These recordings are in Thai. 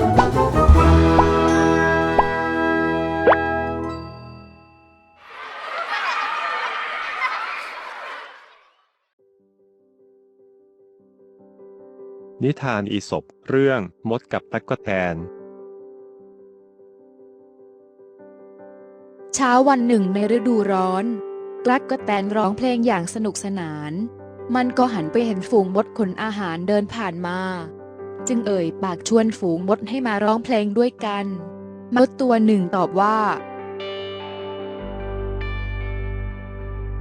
นิทานอีสปเรื่องมดกับตั๊กแตน เช้าวันหนึ่งในฤดูร้อนกลักกแตนร้องเพลงอย่างสนุกสนาน มันก็หันไปเห็นฝูงมดขนอาหารเดินผ่านมา จึงเอ่ยปากชวนฝูงมดให้มาร้องเพลงด้วยกัน มดตัวหนึ่งตอบว่า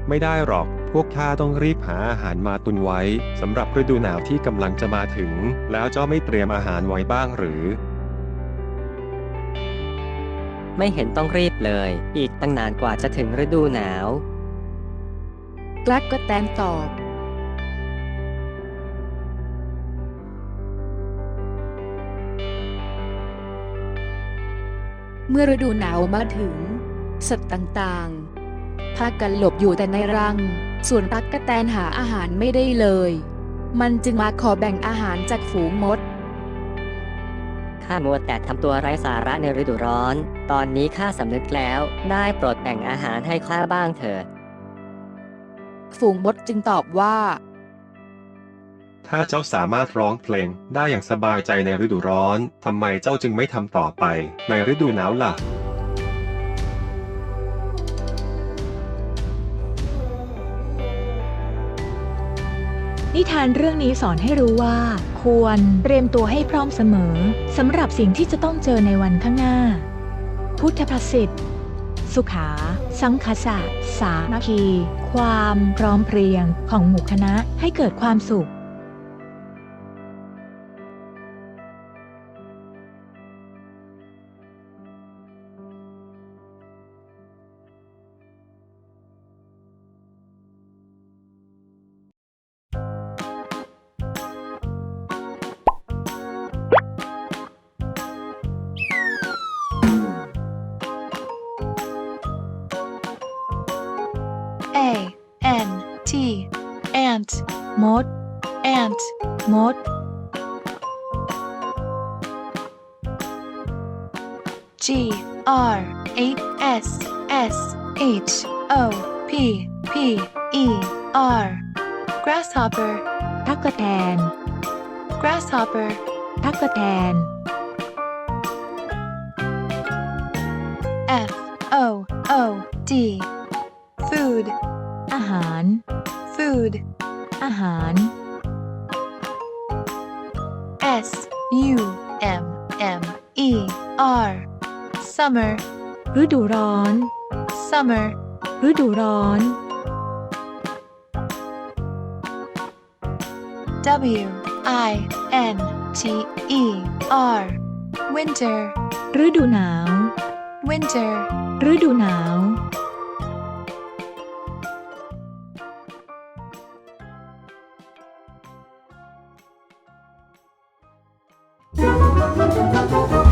ไม่ได้หรอก พวกข้าต้องรีบหาอาหารมาตุนไว้สำหรับฤดูหนาวที่กำลังจะมาถึง แล้วเจ้าไม่เตรียมอาหารไว้บ้างหรือ ไม่เห็นต้องรีบเลย อีกตั้งนานกว่าจะถึงฤดูหนาว กลักก็แตนตอบ เมื่อฤดูหนาวมาถึง สัตว์ต่างๆ พากันหลบอยู่แต่ในรัง ส่วนตั๊กกะแตนหาอาหารไม่ได้เลย มันจึงมาขอแบ่งอาหารจากฝูงมด ข้ามัวแต่ทำตัวไร้สาระในฤดูร้อน ตอนนี้ข้าสำนึกแล้ว ได้โปรดแบ่งอาหารให้ข้าบ้างเถิด ฝูงมดจึงตอบว่า ถ้าเจ้าสามารถร้องเพลงได้อย่างสบายใจในฤดูร้อน ทำไมเจ้าจึงไม่ทำต่อไปในฤดูหนาวล่ะ นิทานเรื่องนี้สอนให้รู้ว่า ควรเตรียมตัวให้พร้อมเสมอสำหรับสิ่งที่จะต้องเจอในวันข้างหน้า พุทธประสิทธิ์สุขา สังคสะสามัคคี ความพร้อมเพรียงของหมู่คณะให้เกิดความสุข A N T ant มด ant มด G R H S S H O P P E R grasshopper ทักกะแตน grasshopper ทักกะแตน F O O D food อาหาร food อาหาร S U M M E R summer ฤดูร้อน summer ฤดูร้อน W I N T E R winter ฤดูหนาว winter ฤดูหนาว เ